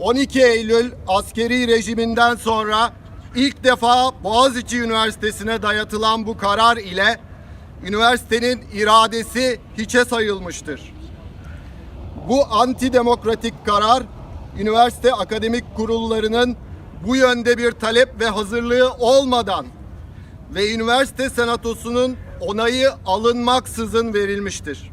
12 Eylül askeri rejiminden sonra ilk defa Boğaziçi Üniversitesi'ne dayatılan bu karar ile üniversitenin iradesi hiçe sayılmıştır. Bu antidemokratik karar üniversite akademik kurullarının bu yönde bir talep ve hazırlığı olmadan ve üniversite senatosunun onayı alınmaksızın verilmiştir.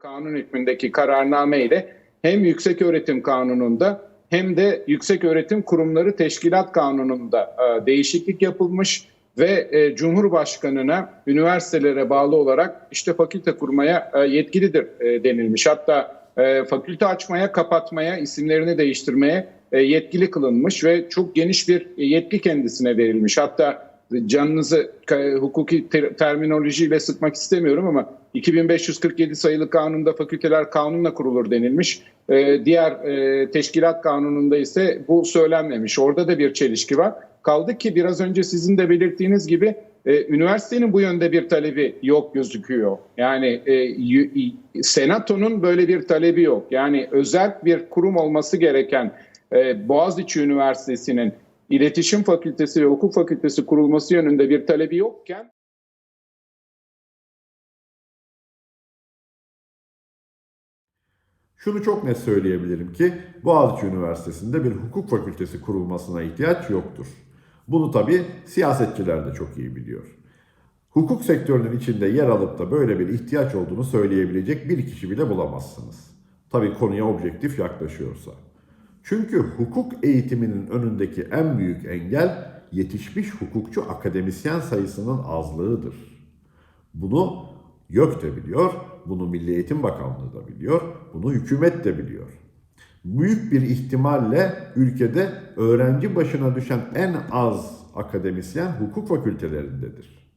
Kanun hükmündeki kararname ile hem yüksek öğretim kanununda hem de yüksek öğretim kurumları teşkilat kanununda e, değişiklik yapılmış ve e, Cumhurbaşkanına üniversitelere bağlı olarak işte fakülte kurmaya e, yetkilidir denilmiş. Hatta fakülte açmaya, kapatmaya, isimlerini değiştirmeye yetkili kılınmış ve çok geniş bir yetki kendisine verilmiş. Hatta canınızı hukuki ter- terminolojiyle sıkmak istemiyorum ama 2547 sayılı kanunda fakülteler kanunla kurulur denilmiş. Ee, diğer e, teşkilat kanununda ise bu söylenmemiş. Orada da bir çelişki var. Kaldı ki biraz önce sizin de belirttiğiniz gibi e, üniversitenin bu yönde bir talebi yok gözüküyor. Yani e, y- senatonun böyle bir talebi yok. Yani özel bir kurum olması gereken e, Boğaziçi Üniversitesi'nin İletişim Fakültesi ve Hukuk Fakültesi kurulması yönünde bir talebi yokken Şunu çok net söyleyebilirim ki Boğaziçi Üniversitesi'nde bir hukuk fakültesi kurulmasına ihtiyaç yoktur. Bunu tabi siyasetçiler de çok iyi biliyor. Hukuk sektörünün içinde yer alıp da böyle bir ihtiyaç olduğunu söyleyebilecek bir kişi bile bulamazsınız. Tabi konuya objektif yaklaşıyorsa. Çünkü hukuk eğitiminin önündeki en büyük engel yetişmiş hukukçu akademisyen sayısının azlığıdır. Bunu YÖK de biliyor, bunu Milli Eğitim Bakanlığı da biliyor, bunu hükümet de biliyor. Büyük bir ihtimalle ülkede öğrenci başına düşen en az akademisyen hukuk fakültelerindedir.